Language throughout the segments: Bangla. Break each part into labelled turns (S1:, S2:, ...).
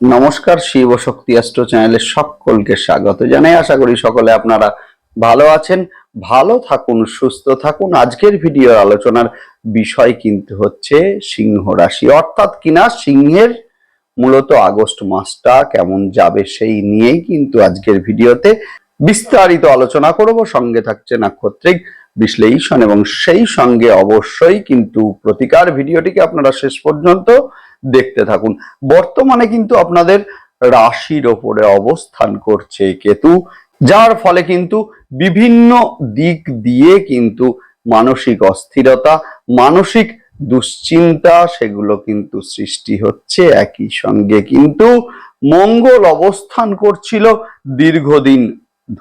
S1: নমস্কার, শিব শক্তি অ্যাস্ট্রো চ্যানেলে সকলকে স্বাগত জানাই। আশা করি সকলে আপনারা ভালো আছেন, ভালো থাকুন, সুস্থ থাকুন। আজকের ভিডিওর আলোচনার বিষয় কিন্তু হচ্ছে সিংহ রাশি। অর্থাৎ কিনা সিংহের মূলত আগস্ট মাসটা কেমন যাবে সেই নিয়েই কিন্তু আজকের ভিডিওতে বিস্তারিত আলোচনা করব। সঙ্গে থাকছে নাক্ষত্রিক বিশ্লেষণ এবং সেই সঙ্গে অবশ্যই কিন্তু প্রতিকার। ভিডিওটিকে আপনারা শেষ পর্যন্ত দেখতে থাকুন। বর্তমানে কিন্তু আপনাদের রাশির ওপরে অবস্থান করছে কেতু, যার ফলে কিন্তু বিভিন্ন দিক দিয়ে কিন্তু মানসিক অস্থিরতা, মানসিক দুশ্চিন্তা সেগুলো কিন্তু সৃষ্টি হচ্ছে। একই সঙ্গে কিন্তু মঙ্গল অবস্থান করছিল দীর্ঘদিন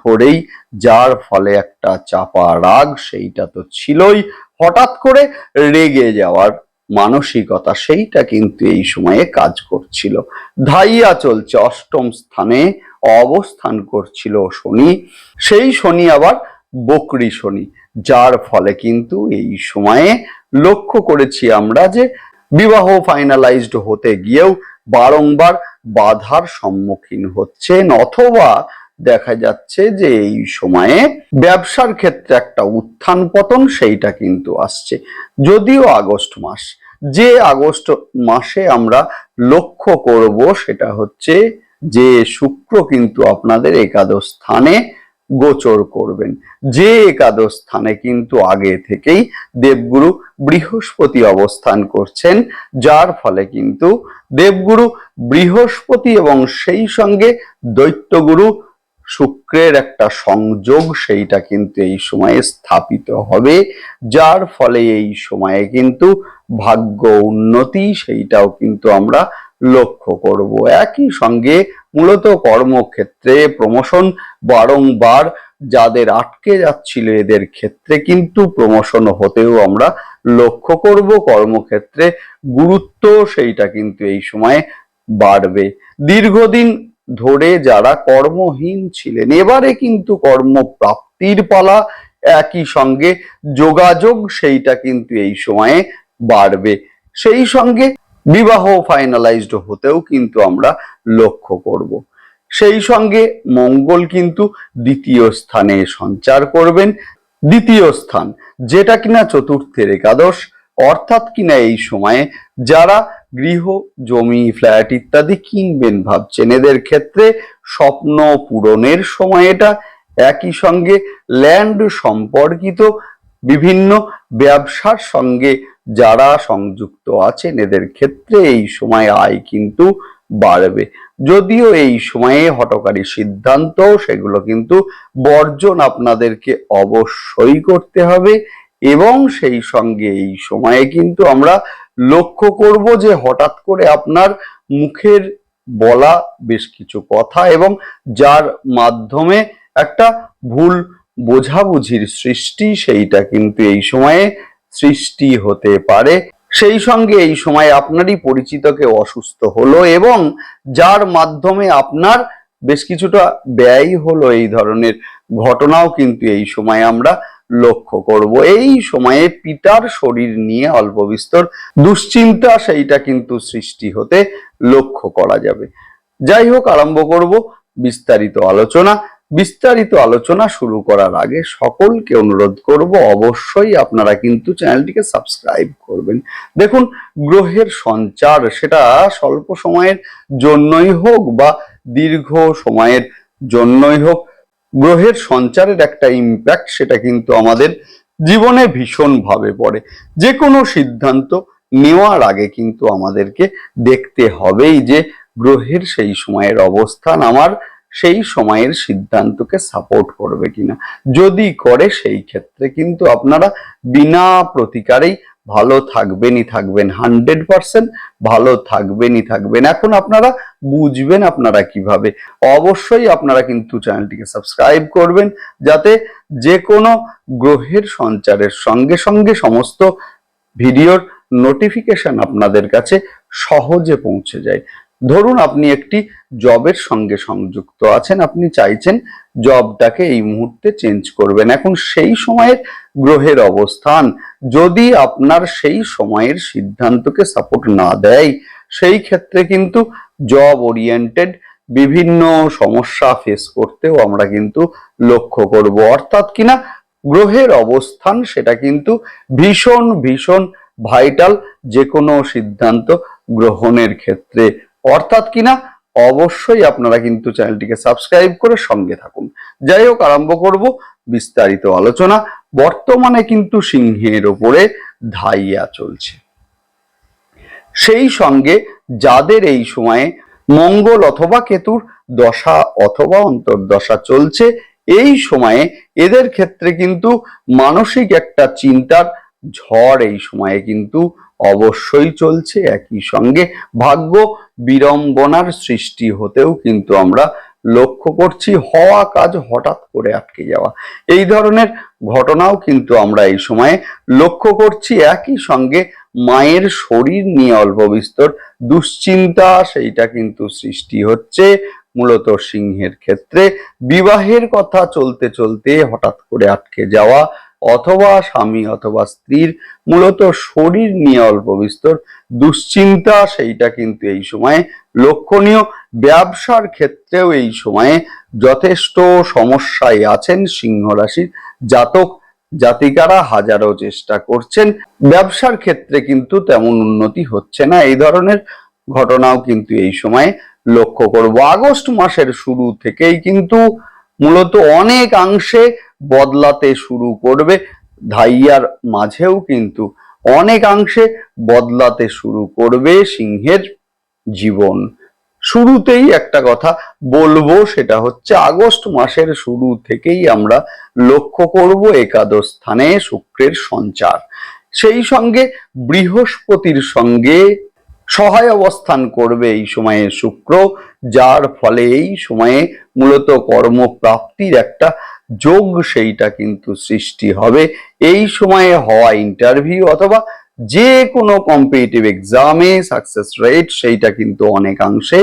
S1: ধরেই, যার ফলে একটা চাপা রাগ সেইটা তো ছিলই। হঠাৎ করে রেগে যাওয়ার মানসিকতা, সেইটা কিন্তু এই সময়ে কাজ করছিল। ধাইয়া চলছে, অষ্টম স্থানে অবস্থান করছিল শনি। সেই শনি আবার বকরি শনি, যার ফলে কিন্তু এই সময়ে লক্ষ্য করেছি আমরা যে বিবাহ ফাইনালাইজড হতে গিয়েও বারংবার বাধার সম্মুখীন হচ্ছেন অথবা দেখা যাচ্ছে যে এই সময়ে ব্যবসার ক্ষেত্রে একটা উত্থান পতন সেইটা কিন্তু আসছে। যদিও আগস্ট মাস, যে আগস্ট মাসে আমরা লক্ষ্য করব সেটা হচ্ছে যে শুক্র কিন্তু আপনাদের একাদশ স্থানে গোচর করবেন। যে একাদশ স্থানে কিন্তু আগে থেকেই দেবগুরু বৃহস্পতি অবস্থান করছেন, যার ফলে কিন্তু দেবগুরু বৃহস্পতি এবং সেই সঙ্গে দৈত্যগুরু শুক্রের একটা সংযোগ সেইটা কিন্তু এই সময়ে স্থাপিত হবে, যার ফলে এই সময়ে কিন্তু ভাগ্য উন্নতি সেইটাও কিন্তু আমরা লক্ষ্য করব। একই সঙ্গে মূলত কর্মক্ষেত্রে প্রমোশন বারংবার যাদের আটকে যাচ্ছিল এদের ক্ষেত্রে কিন্তু প্রমোশন হতেও আমরা লক্ষ্য করব। কর্মক্ষেত্রে গুরুত্ব সেইটা কিন্তু এই সময়ে বাড়বে। দীর্ঘদিন ধরে যারা কর্মহীন ছিলেন, এবারে কিন্তু কর্মপ্রাপ্তির পালা একই সঙ্গে যোগাযোগ সেইটা কিন্তু এই সময়ে বাড়বে। সেই সঙ্গে বিবাহ ফাইনালাইজড হতেও কিন্তু আমরা লক্ষ্য করব। সেই সঙ্গে মঙ্গল কিন্তু দ্বিতীয় স্থানে সঞ্চার করবেন। দ্বিতীয় স্থান, যেটা কিনা চতুর্থের একাদশ অর্থাৎ কিনা এই সময়ে যারা গৃহ, জমি, ফ্ল্যাট ইত্যাদি কিনবেন ভাবছেন, এদের ক্ষেত্রে স্বপ্ন পূরণের সময় এটা একই সঙ্গে ল্যান্ড সম্পর্কিত বিভিন্ন ব্যবসার সঙ্গে যারা সংযুক্ত আছেন, এদের ক্ষেত্রে এই সময় আয় কিন্তু বাড়বে। যদিও এই সময়ে হটকারী সিদ্ধান্ত সেগুলো কিন্তু বর্জন আপনাদেরকে অবশ্যই করতে হবে। এবং সেই সঙ্গে এই সময়ে কিন্তু আমরা লক্ষ্য করব যে হঠাৎ করে আপনার মুখের বলা বেশ কিছু কথা এবং যার মাধ্যমে একটা ভুল বোঝাবুঝির সৃষ্টি সেইটা কিন্তু এই সময়ে সৃষ্টি হতে পারে। সেই সঙ্গে এই সময় আপনারই পরিচিত কেউ অসুস্থ হলো এবং যার মাধ্যমে আপনার বেশ কিছুটা ব্যয় হলো এই ধরনের ঘটনাও কিন্তু এই সময় আমরা লক্ষ্য করব। এই সময়ে পিতার শরীর নিয়ে অল্প বিস্তর দুশ্চিন্তা, সেইটা কিন্তু সৃষ্টি হতে লক্ষ্য করা যাবে। যাই হোক, আরম্ভ করব বিস্তারিত আলোচনা। বিস্তারিত আলোচনা শুরু করার আগে সকলকে অনুরোধ করব, অবশ্যই আপনারা কিন্তু চ্যানেলটিকে সাবস্ক্রাইব করবেন। দেখুন, গ্রহের সঞ্চার সেটা স্বল্প সময়ের জন্যই হোক বা দীর্ঘ সময়ের জন্যই হোক গ্রহের সঞ্চারের একটা ইম্প্যাক্ট সেটা কিন্তু আমাদের জীবনে ভীষণভাবে পড়ে। যে কোনো সিদ্ধান্ত নেওয়ার আগে কিন্তু আমাদেরকে দেখতে হবেই যে গ্রহের সেই সময়ের অবস্থান আমার সেই সময়ের সিদ্ধান্তকে সাপোর্ট করবে কিনা। যদি করে সেই ক্ষেত্রে কিন্তু আপনারা বিনা প্রতিকারেই ভালো থাকবেনই থাকবেন হান্ড্রেড পার্সেন্ট ভালো থাকবেনই থাকবেন। এখন আপনারা বুঝবেন আপনারা কীভাবে। অবশ্যই আপনারা কিন্তু চ্যানেলটিকে সাবস্ক্রাইব করবেন, যাতে যে কোনো গ্রহের সঞ্চারের সঙ্গে সঙ্গে সমস্ত ভিডিওর নোটিফিকেশন আপনাদের কাছে সহজে পৌঁছে যায়। ধরুন আপনি একটি জবের সঙ্গে সংযুক্ত আছেন, আপনি চাইছেন জবটাকে এই মুহূর্তে চেঞ্জ করবেন। এখন সেই সময়ের গ্রহের অবস্থান, যদি আপনার সেই সময়ের সিদ্ধান্তকে সাপোর্ট না দেয়, সেই ক্ষেত্রে কিন্তু জব ওরিয়েন্টেড বিভিন্ন সমস্যা ফেস করতেও আমরা কিন্তু লক্ষ্য করব। অর্থাৎ কিনা গ্রহের অবস্থান সেটা কিন্তু ভীষণ ভীষণ ভাইটাল যে কোনো সিদ্ধান্ত গ্রহণের ক্ষেত্রে। অর্থাৎ কিনা অবশ্যই আপনারা কিন্তু চ্যানেলটিকে সাবস্ক্রাইব করে সঙ্গে থাকুন। যাই হোক, আরম্ভ করব বিস্তারিত আলোচনা। বর্তমানে কিন্তু সিংহের ওপরে ধাইয়া চলছে। সেই সঙ্গে যাদের এই সময়ে মঙ্গল অথবা কেতুর দশা অথবা অন্তর্দশা চলছে, এই সময়ে এদের ক্ষেত্রে কিন্তু মানসিক একটা চিন্তার ঝড় এই সময়ে কিন্তু অবশ্যই চলছে, একই সঙ্গে ভাগ্য বিড়ম্বনার সৃষ্টি হতেও কিন্তু আমরা লক্ষ্য করছি, হওয়া কাজ হঠাৎ করে আটকে যাওয়া। এই ধরনের ঘটনাও কিন্তু আমরা এই সময়ে লক্ষ্য করছি, একই সঙ্গে মায়ের শরীর নিয়ে অল্প বিস্তর দুশ্চিন্তা, সেইটা কিন্তু সৃষ্টি হচ্ছে। মূলত সিংহের ক্ষেত্রে বিবাহের কথা চলতে চলতে হঠাৎ করে আটকে যাওয়া অথবা স্বামী অথবা স্ত্রীর মূলত শরীর নিয়ে অল্প বিস্তর দুশ্চিন্তা, সেইটা কিন্তু এই সময়ে লক্ষণীয়। ব্যবসার ক্ষেত্রেও এই সময়ে যথেষ্ট সমস্যায় আছেন সিংহ রাশির জাতক জাতিকারা, হাজারো চেষ্টা করছেন। ব্যবসার ক্ষেত্রে কিন্তু তেমন উন্নতি হচ্ছে না, এই ধরনের ঘটনাও কিন্তু এই সময়ে লক্ষ্য করব। আগস্ট মাসের শুরু থেকেই কিন্তু মূলত অনেকাংশে বদলাতে শুরু করবে। ধাইয়ার মাঝেও কিন্তু অনেকাংশে বদলাতে শুরু করবে সিংহের জীবন। শুরুতেই একটা কথা বলব, সেটা হচ্ছে আগস্ট মাসের শুরু থেকেই আমরা লক্ষ্য করব একাদশ স্থানে শুক্রের সঞ্চার। সেই সঙ্গে বৃহস্পতির সঙ্গে সহায় অবস্থান করবে এই সময়ে শুক্র, যার ফলে এই সময়ে মূলত কর্মপ্রাপ্তির একটা যোগ সেইটা কিন্তু সৃষ্টি হবে। এই সময়ে হওয়া ইন্টারভিউ অথবা যে কোনো কম্পিটিটিভ এক্সামে সাকসেস রেট সেইটা কিন্তু অনেকাংশে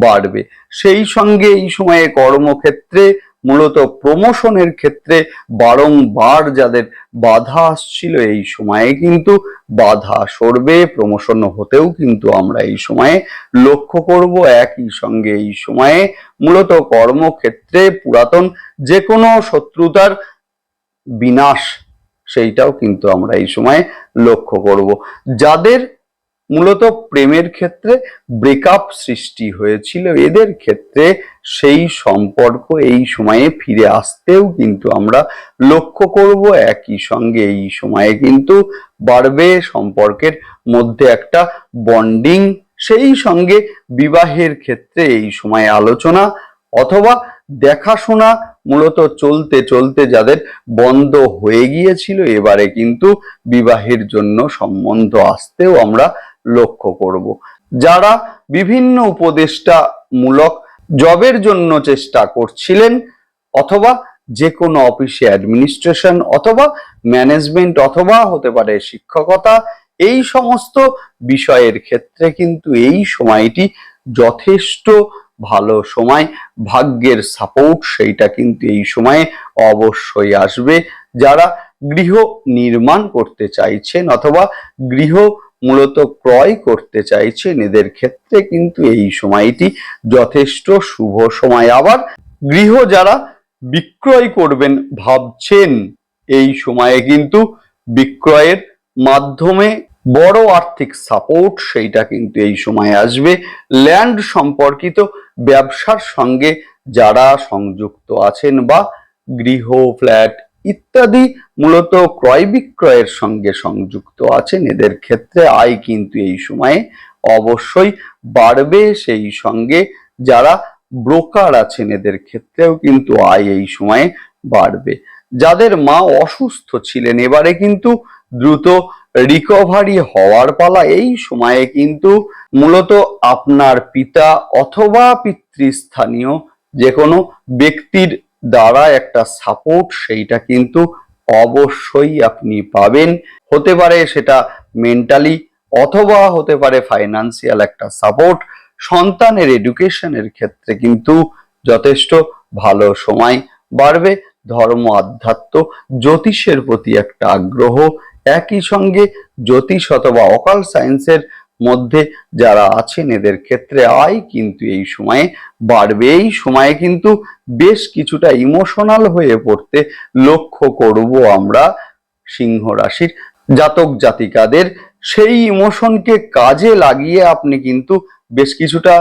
S1: বাড়বে। সেই সঙ্গে এই সময়ে কর্মক্ষেত্রে, মূলত প্রমোশনের ক্ষেত্রে বারংবার যাদের বাধা আসছিল এই সময়ে কিন্তু বাধা সরবে, প্রমোশন হতেও কিন্তু আমরা এই সময়ে লক্ষ্য করব। একই সঙ্গে এই সময়ে মূলত কর্মক্ষেত্রে পুরাতন যে কোনো শত্রুতার বিনাশ, সেইটাও কিন্তু আমরা এই সময়ে লক্ষ্য করব। যাদের মূলত প্রেমের ক্ষেত্রে ব্রেকআপ সৃষ্টি হয়েছিল, এদের ক্ষেত্রে সেই সম্পর্ক এই সময়ে ফিরে আসতেও কিন্তু আমরা লক্ষ্য করব একই সঙ্গে এই সময়ে কিন্তু বাড়বে সম্পর্কের মধ্যে একটা বন্ডিং সেই সঙ্গে বিবাহের ক্ষেত্রে এই সময়ে আলোচনা অথবা দেখাশোনা মূলত চলতে চলতে যাদের বন্ধ হয়ে গিয়েছিল এবারে কিন্তু বিবাহের জন্য সম্বন্ধ আসতেও আমরা লক্ষ্য করব। যারা বিভিন্ন উপদেষ্টা মূলক জবের জন্য চেষ্টা করছিলেন, অথবা যে কোনো অফিসে অ্যাডমিনিস্ট্রেশন অথবা ম্যানেজমেন্ট অথবা হতে পারে শিক্ষকতা, এই সমস্ত বিষয়ের ক্ষেত্রে কিন্তু এই সময়টি যথেষ্ট ভালো সময়, ভাগ্যের সাপোর্ট সেইটা কিন্তু এই সময়ে অবশ্যই আসবে। যারা গৃহ নির্মাণ করতে চাইছেন, অথবা গৃহ মূলত ক্রয় করতে চাইছেন এদের ক্ষেত্রে, কিন্তু এই সময়টি যথেষ্ট শুভ সময়। আবার গৃহ যারা বিক্রয় করবেন ভাবছেন, এই সময়ে কিন্তু বিক্রয়ের মাধ্যমে বড় আর্থিক সাপোর্ট সেইটা কিন্তু এই সময়ে আসবে। ল্যান্ড সম্পর্কিত ব্যবসার সঙ্গে যারা সংযুক্ত আছেন বা গৃহ, ফ্ল্যাট ইত্যাদি মূলত ক্রয় বিক্রয়ের সঙ্গে সংযুক্ত আছেন। এদের ক্ষেত্রে আয় কিন্তু এই সময়ে অবশ্যই বাড়বে সেই সঙ্গে যারা ব্রোকার আছেন, এদের ক্ষেত্রেও কিন্তু আয় এই সময়ে বাড়বে। যাদের মা অসুস্থ ছিলেন, এবারে কিন্তু দ্রুত রিকভারি হওয়ার পালা এই সময়ে কিন্তু মূলত আপনার পিতা অথবা পিতৃস্থানীয় যে কোনো ব্যক্তির দ্বারা একটা সাপোর্ট সেইটা কিন্তু অবশ্যই আপনি পাবেন। হতে পারে সেটা মেন্টালি অথবা হতে পারে ফাইনান্সিয়াল একটা সাপোর্ট সন্তানের এডুকেশনের ক্ষেত্রে কিন্তু যথেষ্ট ভালো সময় বাড়বে। ধর্ম, আধ্যাত্ম, জ্যোতিষের প্রতি একটা আগ্রহ। একই সঙ্গে জ্যোতিষ অথবা অকাল সায়েন্সের মধ্যে যারা আছেন এদের ক্ষেত্রে আয় কিন্তু এই সময়ে বাড়বে। এই সময়ে কিন্তু বেশ কিছুটা ইমোশনাল হয়ে পড়তে লক্ষ্য করব আমরা সিংহ রাশির জাতক জাতিকাদের। সেই ইমোশনকে কাজে লাগিয়ে আপনি কিন্তু বেশ কিছুটা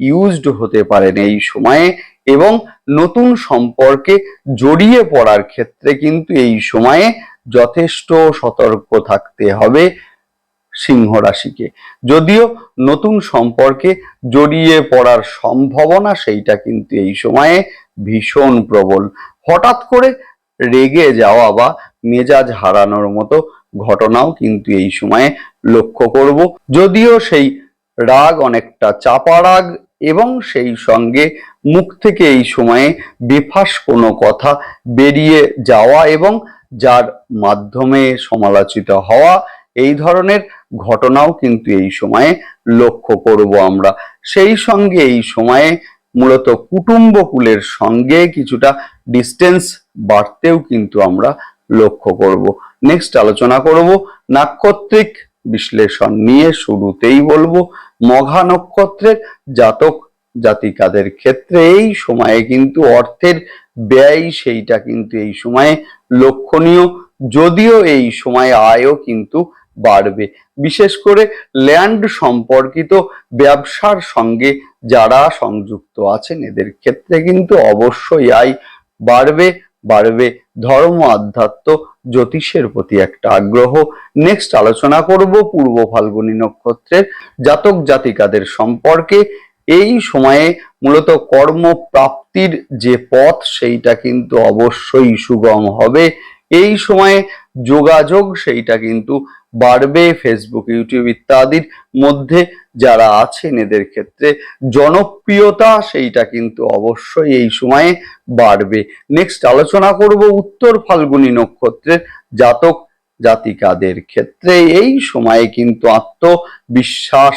S1: ইউজড হতে পারেন এই সময়ে এবং নতুন সম্পর্কে জড়িয়ে পড়ার ক্ষেত্রে কিন্তু এই সময়ে যথেষ্ট সতর্ক থাকতে হবে। সিংহ রাশিকে। যদিও নতুন সম্পর্কে জড়িয়ে পড়ার সম্ভাবনা সেইটা কিন্তু এই সময়ে ভীষণ প্রবল। হঠাৎ করে রেগে যাওয়া বা মেজাজ হারানোর মতো ঘটনাও কিন্তু এই সময়ে লক্ষ্য করব। যদিও সেই রাগ অনেকটা চাপা রাগ এবং সেই সঙ্গে মুখ থেকে এই সময়ে বেফাস কোনো কথা বেরিয়ে যাওয়া এবং যার মাধ্যমে সমালোচিত হওয়া, এই ধরনের ঘটনাও কিন্তু এই সময়ে লক্ষ্য করব আমরা। সেই সঙ্গে এই সময়ে মূলত কুটুম্বকুলের সঙ্গে কিছুটা ডিস্টেন্স বাড়তেও কিন্তু আমরা লক্ষ্য করব। নেক্সট আলোচনা করব, নাক্ষত্রিক বিশ্লেষণ নিয়ে শুরুতেই বলব। মঘা নক্ষত্রের জাতক জাতিকাদের ক্ষেত্রে এই সময়ে কিন্তু অর্থের ব্যয় সেইটা কিন্তু এই সময়ে লক্ষণীয়। যদিও এই সময়ে আয়ও কিন্তু বাড়বে। বিশেষ করে ল্যান্ড সম্পর্কিত ব্যবসার সঙ্গে যারা সংযুক্ত আছেন, এদের ক্ষেত্রে কিন্তু অবশ্যই আয় বাড়বে বাড়বে ধর্ম, আধ্যাত্ম, জ্যোতিষের প্রতি একটা আগ্রহ। নেক্সট আলোচনা করব পূর্ব ফাল্গুনী নক্ষত্রের জাতক জাতিকাদের সম্পর্কে। এই সময়ে মূলত কর্মপ্রাপ্তির যে পথ, সেইটা কিন্তু অবশ্যই সুগম হবে। এই সময়ে যোগাযোগ, সেইটা কিন্তু বাড়বে ফেসবুক ইউটিউব ইত্যাদির মধ্যে যারা আছেন এদের ক্ষেত্রে জনপ্রিয়তা সেইটা কিন্তু অবশ্যই এই সময়ে বাড়বে। নেক্সট আলোচনা করব উত্তর ফাল্গুনী নক্ষত্রের জাতক জাতিকাদের ক্ষেত্রে। এই সময়ে কিন্তু আত্মবিশ্বাস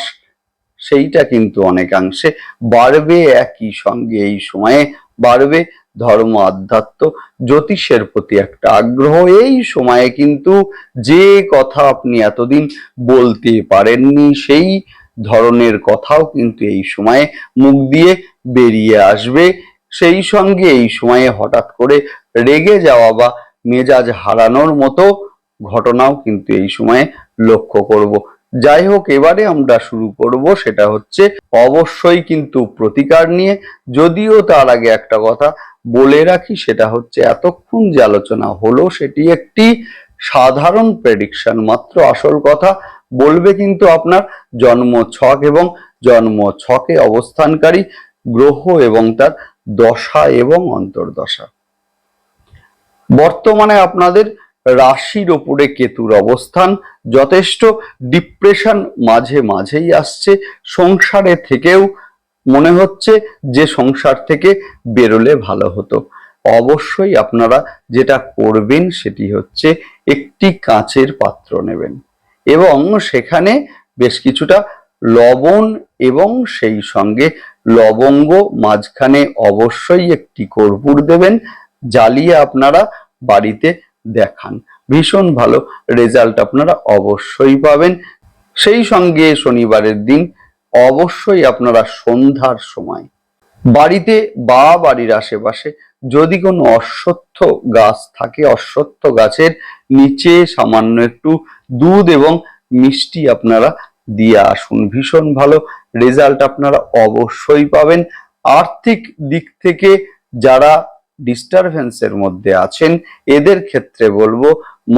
S1: সেইটা কিন্তু অনেকাংশে বাড়বে। একই সঙ্গে এই সময়ে বাড়বে ধর্ম, আধ্যাত্ম, জ্যোতিষের প্রতি একটা আগ্রহ। এই সময়ে কিন্তু যে কথা আপনি এতদিন বলতে পারেননি, সেই ধরনের কথাও কিন্তু এই সময়ে মুখ দিয়ে বেরিয়ে আসবে। সেই সঙ্গে এই সময়ে হঠাৎ করে রেগে যাওয়া বা মেজাজ হারানোর মতো ঘটনাও কিন্তু এই সময়ে লক্ষ্য করব। যাই হোক, এবারে আমরা শুরু করব, সেটা হচ্ছে অবশ্যই কিন্তু প্রতিকার নিয়ে। যদিও তার আগে একটা কথা বলে রাখি, সেটা হচ্ছে এতক্ষণ যে আলোচনা হলো, সেটি একটি সাধারণ প্রেডিকশন মাত্র আসল কথা। বলবে কিন্তু আপনার জন্ম ছক এবং জন্ম ছকে অবস্থানকারী গ্রহ এবং তার দশা এবং অন্তর্দশা। বর্তমানে আপনাদের রাশির ওপরে কেতুর অবস্থান যথেষ্ট ডিপ্রেশন মাঝে মাঝেই আসছে। সংসারে থেকেও মনে হচ্ছে যে সংসার থেকে বেরোলে ভালো হতো। অবশ্যই আপনারা যেটা করবেন সেটি হচ্ছে একটি কাঁচের পাত্র নেবেন এবং সেখানে বেশ কিছুটা লবণ এবং সেই সঙ্গে লবঙ্গ মাঝখানে অবশ্যই একটি কর্পূর দেবেন, জ্বালিয়ে আপনারা বাড়িতে দেখান। ভীষণ ভালো রেজাল্ট আপনারা অবশ্যই পাবেন। সেই সঙ্গে শনিবারের দিন অবশ্যই আপনারা সন্ধ্যার সময় বাড়িতে বা বাড়ির আশেপাশে যদি কোনো অশ্বত্থ গাছ থাকে, অশ্বত্থ গাছের নিচে সামান্য একটু দুধ এবং মিষ্টি আপনারা দিয়ে আসুন। ভীষণ ভালো রেজাল্ট আপনারা অবশ্যই পাবেন। আর্থিক দিক থেকে যারা ডিস্টারবেন্সের মধ্যে আছেন, এদের ক্ষেত্রে বলব,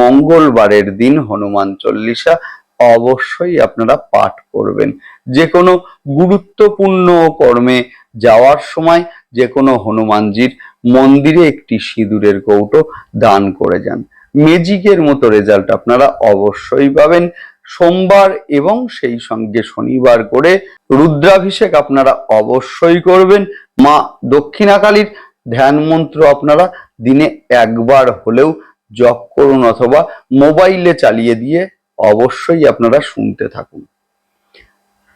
S1: মঙ্গলবারের দিন হনুমান চল্লিশা অবশ্যই আপনারা পাঠ করবেন। যে কোনো গুরুত্বপূর্ণ কর্মে যাওয়ার সময় যে কোনো হনুমানজির মন্দিরে একটি সিঁদুরের কৌটো দান করে যান। ম্যাজিকের মতো রেজাল্ট আপনারা অবশ্যই পাবেন। সোমবার এবং সেই সঙ্গে শনিবার করে রুদ্রাভিষেক আপনারা অবশ্যই করবেন। মা দক্ষিণাকালীর ধ্যান মন্ত্র আপনারা দিনে একবার হলেও জপ করুন অথবা মোবাইলে চালিয়ে দিয়ে অবশ্যই আপনারা শুনতে থাকুন।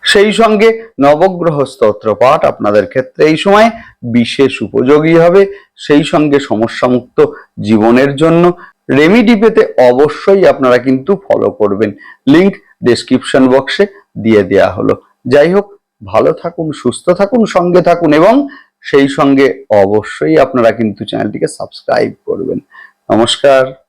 S1: সেই সঙ্গে নবগ্রহ স্তোত্র পাঠ আপনাদের ক্ষেত্রে এই সময় বিশেষ উপযোগী হবে। সেই সঙ্গে সমস্যামুক্ত জীবনের জন্য রেমিডি পেতে অবশ্যই আপনারা কিন্তু ফলো করবেন। লিংক ডেসক্রিপশন বক্সে দিয়ে দেয়া হলো। যাই হোক, ভালো থাকুন, সুস্থ থাকুন, সঙ্গে থাকুন এবং সেই সঙ্গে অবশ্যই আপনারা কিন্তু চ্যানেলটিকে সাবস্ক্রাইব করবেন। নমস্কার।